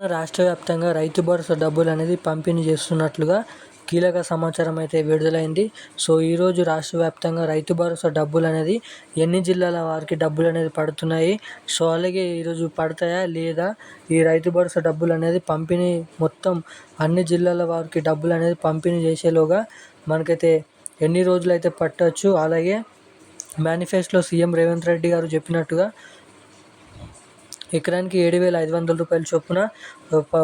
రాష్ట్ర వ్యాప్తంగా రైతు భరోసా డబ్బులు అనేది పంపిణీ చేస్తున్నట్లుగా కీలక సమాచారం అయితే విడుదలైంది. సో ఈరోజు రాష్ట్ర వ్యాప్తంగా రైతు భరోసా డబ్బులు అనేది ఎన్ని జిల్లాల వారికి డబ్బులు అనేది పడుతున్నాయి? సో అలాగే ఈరోజు పడతాయా లేదా? ఈ రైతు భరోసా డబ్బులు అనేది పంపిణీ మొత్తం అన్ని జిల్లాల వారికి డబ్బులు అనేది పంపిణీ చేసేలోగా మనకైతే ఎన్ని రోజులు అయితే పట్టవచ్చు అలాగే మేనిఫెస్టోలో సీఎం రేవంత్ రెడ్డి గారు చెప్పినట్టుగా ఎకరానికి ఏడు వేల ఐదు వందల రూపాయల చొప్పున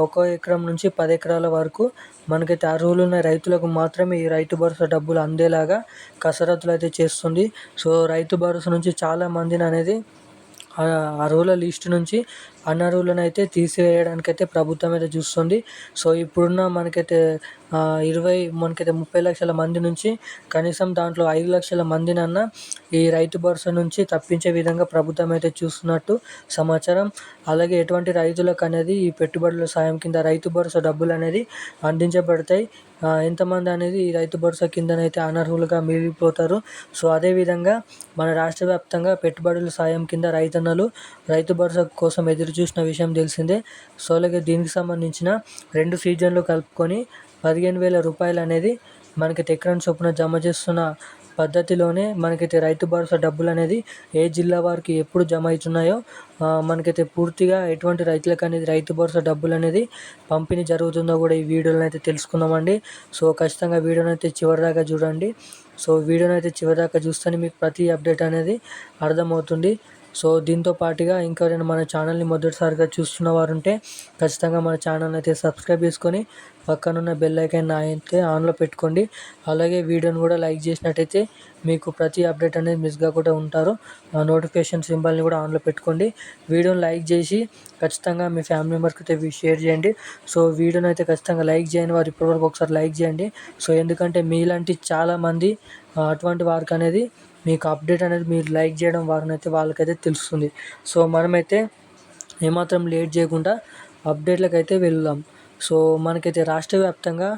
ఒక ఎకరం నుంచి పది ఎకరాల వరకు మనకైతే అర్హులు ఉన్న రైతులకు మాత్రమే ఈ రైతు భరోసా డబ్బులు అందేలాగా కసరత్తులు అయితే చేస్తుంది. సో రైతు భరోసా నుంచి చాలా మందిని అనేది అర్హుల లిస్ట్ నుంచి అనర్హులను అయితే తీసివేయడానికి అయితే ప్రభుత్వం అయితే చూస్తుంది. సో ఇప్పుడున్న మనకైతే ఇరవై మనకైతే ముప్పై లక్షల మంది నుంచి కనీసం దాంట్లో ఐదు లక్షల మందినన్నా ఈ రైతు భరోసా నుంచి తప్పించే విధంగా ప్రభుత్వం అయితే చూస్తున్నట్టు సమాచారం. అలాగే ఎటువంటి రైతులకు అనేది ఈ పెట్టుబడుల సాయం కింద రైతు భరోసా డబ్బులు అనేది అందించబడతాయి ఎంతమంది అనేది ఈ రైతు భరోసా కిందనైతే అనర్హులుగా మిగిలిపోతారు. సో అదేవిధంగా మన రాష్ట్ర వ్యాప్తంగా పెట్టుబడుల సాయం కింద రైతన్నలు రైతు భరోసా కోసం ఎదురు చూసిన విషయం తెలిసిందే. సో అలాగే దీనికి సంబంధించిన రెండు సీజన్లు కలుపుకొని పదిహేను వేల రూపాయలు అనేది మనకి ఎకరం చొప్పున జమ చేస్తున్న పద్ధతిలోనే మనకైతే రైతు భరోసా డబ్బులు అనేది ఏ జిల్లా వారికి ఎప్పుడు జమ అవుతున్నాయో మనకైతే పూర్తిగా ఎటువంటి రైతులకు అనేది రైతు భరోసా డబ్బులు అనేది పంపిణీ జరుగుతుందో కూడా ఈ వీడియోలో అయితే తెలుసుకుందామండి. సో ఖచ్చితంగా వీడియోని అయితే చివరిదాకా చూడండి. సో వీడియోని అయితే చివరిదాకా చూస్తేనే మీకు ప్రతి అప్డేట్ అనేది అర్థమవుతుంది. సో దీంతో పాటుగా ఇంకెవరైనా మన ఛానల్ని మొదటిసారిగా చూస్తున్న వారు ఉంటే ఖచ్చితంగా మన ఛానల్ అయితే సబ్స్క్రైబ్ చేసుకొని పక్కనున్న బెల్ ఐకాన్ అయితే ఆన్లో పెట్టుకోండి. అలాగే వీడియోని కూడా లైక్ చేసినట్టయితే మీకు ప్రతి అప్డేట్ అనేది మిస్ కాకుండా ఉంటారు. నోటిఫికేషన్ సింబల్ని కూడా ఆన్లో పెట్టుకోండి. వీడియోని లైక్ చేసి ఖచ్చితంగా మీ ఫ్యామిలీ మెంబర్స్కి అయితే షేర్ చేయండి. సో వీడియోని అయితే ఖచ్చితంగా లైక్ చేయండి వారు ఇప్పటివరకు ఒకసారి లైక్ చేయండి. సో ఎందుకంటే మీలాంటి చాలామంది అటువంటి వారికి అనేది మీకు అప్డేట్ అనేది మీరు లైక్ చేయడం వారినైతే వాళ్ళకైతే తెలుస్తుంది. సో మనమైతే ఏమాత్రం లేట్ చేయకుండా అప్డేట్లకైతే వెళ్దాం. సో మనకైతే రాష్ట్ర వ్యాప్తంగా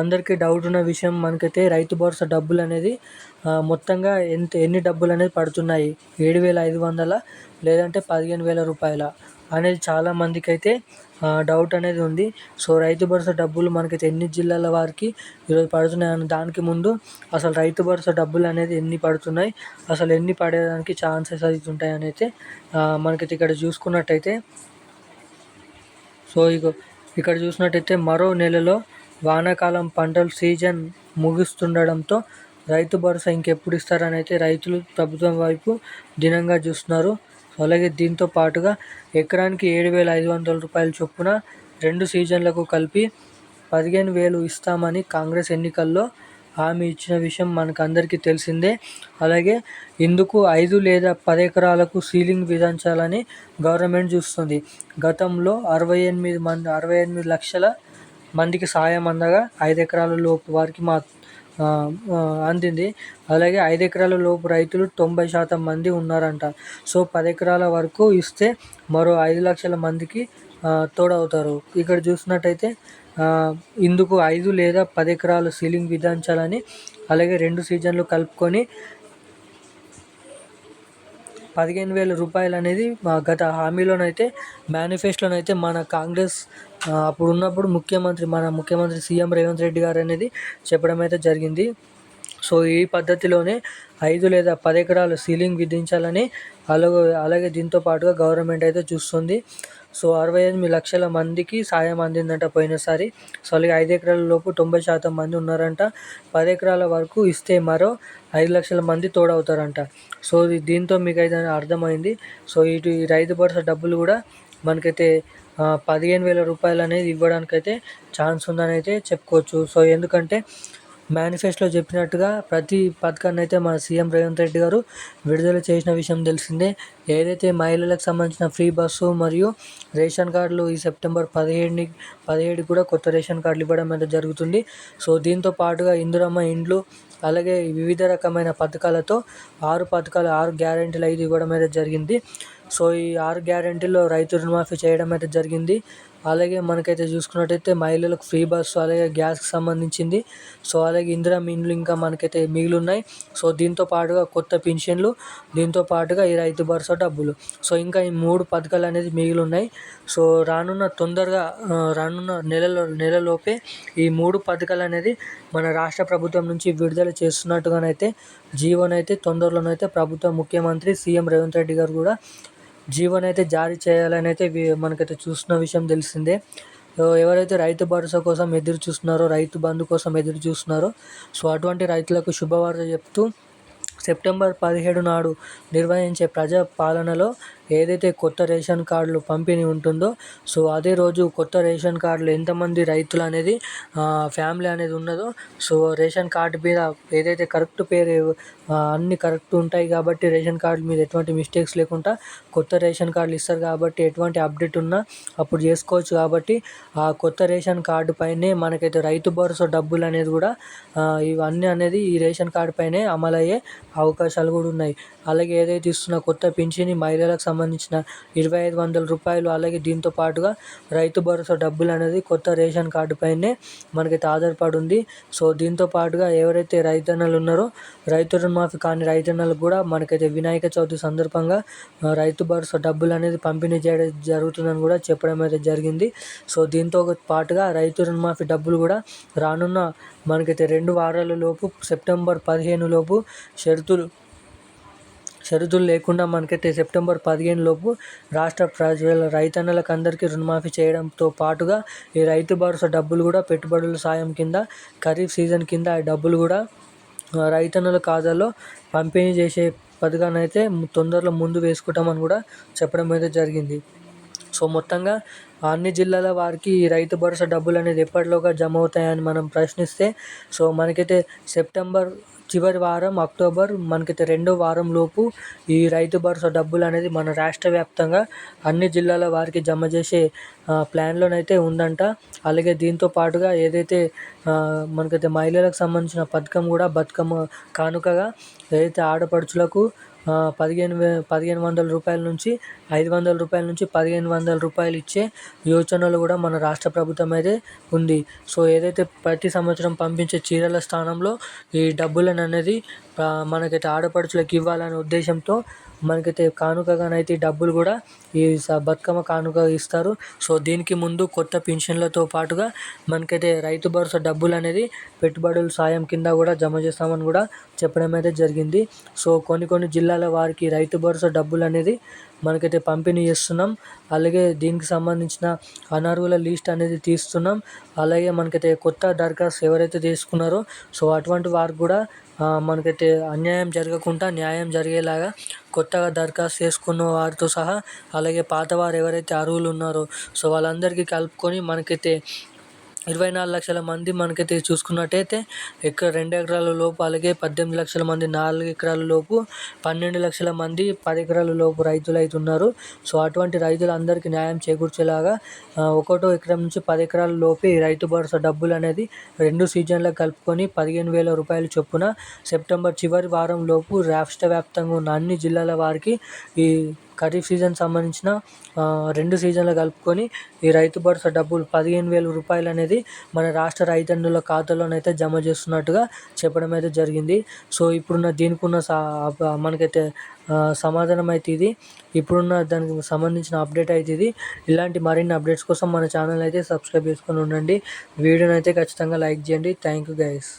అందరికీ డౌట్ ఉన్న విషయం మనకైతే రైతు భరోసా డబ్బులు అనేది మొత్తంగా ఎంత ఎన్ని డబ్బులు అనేది పడుతున్నాయి? ఏడు వేల ఐదు వందల లేదంటే పదిహేను వేల రూపాయల అనేది చాలా మందికి అయితే డౌట్ అనేది ఉంది. సో రైతు భరోసా డబ్బులు మనకైతే ఎన్ని జిల్లాల వారికి ఈరోజు పడుతున్నాయని దానికి ముందు అసలు రైతు భరోసా డబ్బులు అనేది ఎన్ని పడుతున్నాయి? అసలు ఎన్ని పడేదానికి ఛాన్సెస్ అయితే ఉంటాయి అని అయితే మనకైతే ఇక్కడ చూసుకున్నట్టయితే సో ఇక ఇక్కడ చూసినట్టయితే మరో నెలలో వానాకాలం పంటలు సీజన్ ముగుస్తుండడంతో రైతు భరోసా ఇంకెప్పుడు ఇస్తారని అయితే రైతులు ప్రభుత్వం వైపు దినంగా చూస్తున్నారు. అలాగే దీంతో పాటుగా ఎకరానికి ఏడు వేల ఐదు వందల రూపాయల చొప్పున రెండు సీజన్లకు కలిపి పదిహేను వేలు ఇస్తామని కాంగ్రెస్ ఎన్నికల్లో హామీ ఇచ్చిన విషయం మనకు అందరికీ తెలిసిందే. అలాగే ఇందుకు ఐదు లేదా పది ఎకరాలకు సీలింగ్ విధించాలని గవర్నమెంట్ చూస్తుంది. గతంలో అరవై ఎనిమిది మంది అరవై ఎనిమిది లక్షల మందికి సాయం అందగా ఐదు ఎకరాల లోపు వారికి మా అందింది. అలాగే ఐదు ఎకరాల లోపు రైతులు తొంభై శాతం మంది ఉన్నారంట. సో పది ఎకరాల వరకు ఇస్తే మరో ఐదు లక్షల మందికి తోడవుతారు. ఇక్కడ చూసినట్టయితే ఇందుకు ఐదు లేదా పది ఎకరాలు సీలింగ్ విధించాలని అలాగే రెండు సీజన్లు కలుపుకొని పదిహేను వేల రూపాయలు అనేది మా గత హామీలోనైతే మేనిఫెస్టోనైతే మన కాంగ్రెస్ అప్పుడు ఉన్నప్పుడు ముఖ్యమంత్రి మన ముఖ్యమంత్రి సీఎం రేవంత్ రెడ్డి గారు అనేది చెప్పడం అయితే జరిగింది. సో ఈ పద్ధతిలోనే ఐదు లేదా పది ఎకరాలు సీలింగ్ విధించాలని అలాగే అలాగే దీంతో పాటుగా గవర్నమెంట్ అయితే చూస్తుంది. సో అరవై ఎనిమిది లక్షల మందికి సాయం అందిందంట పోయినసారి. సో అలాగే ఐదు ఎకరాల లోపు తొంభై శాతం మంది ఉన్నారంట. పది ఎకరాల వరకు ఇస్తే మరో ఐదు లక్షల మంది తోడవుతారంట. సో దీంతో మీకు అయితే అర్థమైంది. సో ఇటు ఈ రైతు భరోసా డబ్బులు కూడా మనకైతే పదిహేను వేల రూపాయలు అనేది ఇవ్వడానికైతే ఛాన్స్ ఉందని అయితే చెప్పుకోవచ్చు. సో ఎందుకంటే మేనిఫెస్టోలో చెప్పినట్టుగా ప్రతి పథకాన్ని అయితే మన సీఎం రేవంత్ రెడ్డి గారు విడుదల చేసిన విషయం తెలిసిందే. ఏదైతే మహిళలకు సంబంధించిన ఫ్రీ బస్సు మరియు రేషన్ కార్డులు ఈ సెప్టెంబర్ పదిహేడుని పదిహేడు కూడా కొత్త రేషన్ కార్డులు ఇవ్వడం అయితే జరుగుతుంది. సో దీంతో పాటుగా ఇందిరమ్మ ఇండ్లు అలాగే వివిధ రకమైన పథకాలతో ఆరు పథకాలు ఆరు గ్యారెంటీలు ఐదు ఇవ్వడం అయితే జరిగింది. సో ఈ ఆరు గ్యారెంటీలో రైతు రుణమాఫీ చేయడం అయితే జరిగింది. అలాగే మనకైతే చూసుకున్నట్టయితే మహిళలకు ఫ్రీ బస్సు అలాగే గ్యాస్కి సంబంధించింది. సో అలాగే ఇందిరా మిన్లు ఇంకా మనకైతే మిగిలి ఉన్నాయి సో దీంతో పాటుగా కొత్త పెన్షన్లు దీంతో పాటుగా ఈ రైతు భరోసా డబ్బులు. సో ఇంకా ఈ మూడు పథకాలు అనేది మిగిలి ఉన్నాయి సో రానున్న తొందరగా రానున్న నెలలో నెలలోపే ఈ మూడు పథకాలు అనేది మన రాష్ట్ర ప్రభుత్వం నుంచి విడుదల చేస్తున్నట్టుగానైతే జీవోనైతే తొందరలోనైతే ప్రభుత్వ ముఖ్యమంత్రి సీఎం రేవంత్ రెడ్డి గారు కూడా జీవోనైతే జారీ చేయాలని అయితే మనకైతే చూస్తున్న విషయం తెలిసిందే. ఎవరైతే రైతు భరోసా కోసం ఎదురు చూస్తున్నారో రైతు బంధు కోసం ఎదురు చూస్తున్నారో సో అటువంటి రైతులకు శుభవార్త చెప్తూ సెప్టెంబర్ పదిహేడు నాడు నిర్వహించే ప్రజా పాలనలో ఏదైతే కొత్త రేషన్ కార్డులు పంపిణీ ఉంటుందో సో అదే రోజు కొత్త రేషన్ కార్డులు ఎంతమంది రైతులు అనేది ఫ్యామిలీ అనేది ఉన్నదో సో రేషన్ కార్డు మీద ఏదైతే కరెక్ట్ పేరు అన్నీ కరెక్ట్ ఉంటాయి కాబట్టి రేషన్ కార్డు మీద ఎటువంటి మిస్టేక్స్ లేకుండా కొత్త రేషన్ కార్డులు ఇస్తారు కాబట్టి ఎటువంటి అప్డేట్ ఉన్నా అప్పుడు చేసుకోవచ్చు కాబట్టి ఆ కొత్త రేషన్ కార్డు పైనే మనకైతే రైతు భరోసా డబ్బులు అనేది కూడా ఇవన్నీ అనేది ఈ రేషన్ కార్డు పైనే అమలయ్యే అవకాశాలు కూడా ఉన్నాయి. అలాగే ఏదైతే ఇస్తున్న కొత్త పింఛని మహిళలకు సంబంధించిన ఇరవై ఐదు వందల రూపాయలు అలాగే దీంతో పాటుగా రైతు భరోసా డబ్బులు అనేది కొత్త రేషన్ కార్డు పైనే మనకైతే ఆధారపడి ఉంది. సో దీంతో పాటుగా ఎవరైతే రైతన్నలు ఉన్నారో రైతు రుణమాఫీ కాని రైతన్నలకు కూడా మనకైతే వినాయక చవితి సందర్భంగా రైతు భరోసా డబ్బులు అనేది పంపిణీ చేయడం జరుగుతుందని కూడా చెప్పడం అయితే జరిగింది. సో దీంతో పాటుగా రైతు రుణమాఫీ డబ్బులు కూడా రానున్న మనకైతే రెండు వారాల లోపు సెప్టెంబర్ పదిహేను లోపు షరతులు షరతులు లేకుండా మనకైతే సెప్టెంబర్ పదిహేను లోపు రాష్ట్ర ప్రజల రైతన్నలకు అందరికీ రుణమాఫీ చేయడంతో పాటుగా ఈ రైతు భరోసా డబ్బులు కూడా పెట్టుబడుల సాయం కింద ఖరీఫ్ సీజన్ కింద ఆ డబ్బులు కూడా రైతన్నుల ఖాతాలో పంపిణీ చేసే పథకాన్ని అయితే తొందరలో ముందు వేసుకుంటామని కూడా చెప్పడం అయితే జరిగింది. సో మొత్తంగా అన్ని జిల్లాల వారికి ఈ రైతు భరోసా డబ్బులు అనేది ఎప్పటిలోగా జమ అవుతాయని మనం ప్రశ్నిస్తే సో మనకైతే సెప్టెంబర్ చివరి వారం అక్టోబర్ మనకైతే రెండో వారం లోపు ఈ రైతు భరోసా డబ్బులు అనేది మన రాష్ట్ర వ్యాప్తంగా అన్ని జిల్లాల వారికి జమ చేసే ప్లాన్లోనైతే ఉందంట. అలాగే దీంతో పాటుగా ఏదైతే మనకైతే మహిళలకు సంబంధించిన పథకం కూడా బతుకమ్మ కానుకగా ఏదైతే ఆడపడుచులకు పదిహేను వే పదిహేను వందల రూపాయల నుంచి ఐదు వందల రూపాయల నుంచి పదిహేను వందల రూపాయలు ఇచ్చే యోచనలు కూడా మన రాష్ట్ర ప్రభుత్వం అయితే ఉంది. సో ఏదైతే ప్రతి సంవత్సరం పంపించే చీరల స్థానంలో ఈ డబ్బులను అనేది మనకైతే ఆడపడుచులకు ఇవ్వాలనే ఉద్దేశంతో మనకైతే కానుకగానైతే డబ్బులు కూడా ఈ బతుకమ్మ కానుక ఇస్తారు. సో దీనికి ముందు కొత్త పింఛన్లతో పాటుగా మనకైతే రైతు భరోసా డబ్బులు అనేది పెట్టుబడుల సాయం కింద కూడా జమ చేస్తామని కూడా చెప్పడం అయితే జరిగింది. సో కొన్ని కొన్ని జిల్లాల వారికి రైతు భరోసా డబ్బులు అనేది మనకైతే పంపిణీ చేస్తున్నాం. అలాగే దీనికి సంబంధించిన అనర్హుల లిస్ట్ అనేది తీస్తున్నాం. అలాగే మనకైతే కొత్త దరఖాస్తు ఎవరైతే తీసుకున్నారో సో అటువంటి వారికి కూడా మనకైతే అన్యాయం జరగకుండా న్యాయం జరిగేలాగా కొత్తగా దరఖాస్తు చేసుకున్న వారితో సహా అలాగే పాతవారు ఎవరైతే అర్హులు ఉన్నారో సో వాళ్ళందరికీ కలుపుకొని మనకైతే ఇరవై నాలుగు లక్షల మంది మనకైతే చూసుకున్నట్టయితే ఎక్కడ రెండు ఎకరాల లోపు అలాగే పద్దెనిమిది లక్షల మంది నాలుగు ఎకరాల లోపు పన్నెండు లక్షల మంది పది ఎకరాల లోపు రైతులు అయితే ఉన్నారు. సో అటువంటి రైతులందరికీ న్యాయం చేకూర్చేలాగా ఒకటో ఎకరం నుంచి పది ఎకరాల లోపే రైతు భరోసా డబ్బులు అనేది రెండు సీజన్లకు కలుపుకొని పదిహేను వేల రూపాయలు చొప్పున సెప్టెంబర్ చివరి వారం లోపు రాష్ట్ర వ్యాప్తంగా ఉన్న అన్ని జిల్లాల వారికి ఈ ఖరీఫ్ సీజన్ సంబంధించిన రెండు సీజన్లు కలుపుకొని ఈ రైతు భరోసా డబ్బులు పదిహేను వేల రూపాయలు అనేది మన రాష్ట్ర రైతన్నుల ఖాతాలోనైతే జమ చేస్తున్నట్టుగా చెప్పడం అయితే జరిగింది. సో ఇప్పుడున్న దీనికి ఉన్న మనకైతే సమాధానం అయితే ఇది. ఇప్పుడున్న దానికి సంబంధించిన అప్డేట్ అయితే ఇది. ఇలాంటి మరిన్ని అప్డేట్స్ కోసం మన ఛానల్ అయితే సబ్స్క్రైబ్ చేసుకొని ఉండండి. వీడియోని అయితే ఖచ్చితంగా లైక్ చేయండి. Thank you guys.